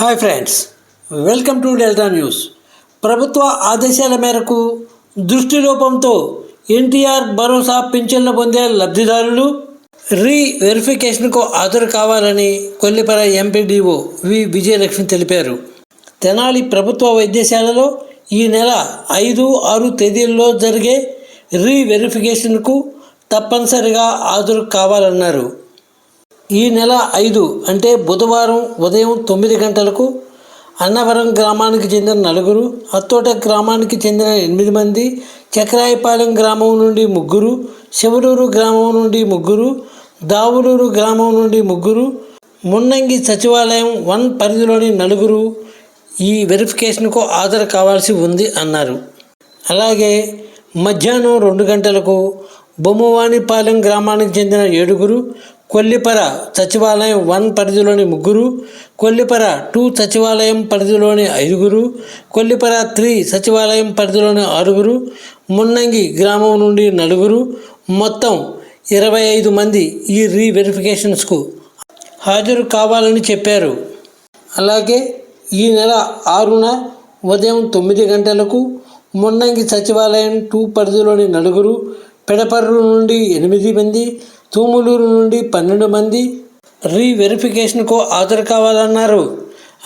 Hi friends welcome to delta news. ప్రభుత్వ ఆదేశాల మేరకు దృష్టి లోపంతో ఎన్టీఆర్ భరోసా పింఛన్లు పొందే లబ్ధిదారులు రీ వెరిఫికేషన్కు హాజరు కావాలని కొల్లిపర ఎంపీడీఓ వి విజయలక్ష్మి తెలిపారు. తెనాలి ప్రభుత్వ వైద్యశాలలో ఈ నెల ఐదు ఆరు తేదీల్లో జరిగే రీ వెరిఫికేషన్కు తప్పనిసరిగా హాజరు కావాలన్నారు. ఈ నెల ఐదు అంటే బుధవారం ఉదయం తొమ్మిది గంటలకు అన్నవరం గ్రామానికి చెందిన నలుగురు అత్తోట గ్రామానికి చెందిన ఎనిమిది మంది చక్రాయపాలెం గ్రామం నుండి ముగ్గురు శివలూరు గ్రామం నుండి ముగ్గురు దావులూరు గ్రామం నుండి ముగ్గురు మున్నంగి సచివాలయం వన్ పరిధిలోని నలుగురు ఈ వెరిఫికేషన్కు హాజరు కావాల్సి ఉంది అన్నారు. అలాగే మధ్యాహ్నం రెండు గంటలకు బొమ్మవాణిపాలెం గ్రామానికి చెందిన ఏడుగురు కొల్లిపర సచివాలయం వన్ పరిధిలోని ముగ్గురు కొల్లిపర టూ సచివాలయం పరిధిలోని ఐదుగురు కొల్లిపర త్రీ సచివాలయం పరిధిలోని ఆరుగురు మున్నంగి గ్రామం నుండి నలుగురు మొత్తం ఇరవై ఐదు మంది ఈ రీవెరిఫికేషన్స్కు హాజరు కావాలని చెప్పారు. అలాగే ఈ నెల ఆరున ఉదయం తొమ్మిది గంటలకు మున్నంగి సచివాలయం టూ పరిధిలోని నలుగురు పెడపర్రు నుండి ఎనిమిది మంది తూములూరు నుండి పన్నెండు మంది రీవెరిఫికేషన్కు హాజరు కావాలన్నారు.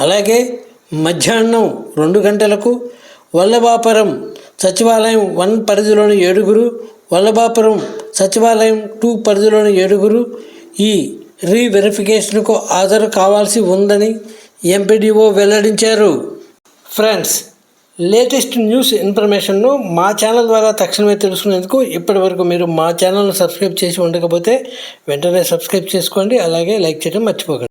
అలాగే మధ్యాహ్నం రెండు గంటలకు వల్లభాపురం సచివాలయం వన్ పరిధిలోని ఏడుగురు వల్లభాపురం సచివాలయం టూ పరిధిలోని ఏడుగురు ఈ రీవెరిఫికేషన్కు హాజరు కావాల్సి ఉందని ఎంపీడీఓ వెల్లడించారు. ఫ్రెండ్స్ లేటెస్ట్ న్యూస్ ఇన్ఫర్మేషన్ను మా ఛానల్ ద్వారా తక్షణమే తెలుసుకునేందుకు ఇప్పటివరకు మీరు మా ఛానల్ను సబ్స్క్రైబ్ చేసి ఉండకపోతే వెంటనే సబ్స్క్రైబ్ చేసుకోండి అలాగే లైక్ చేయడం మర్చిపోకండి.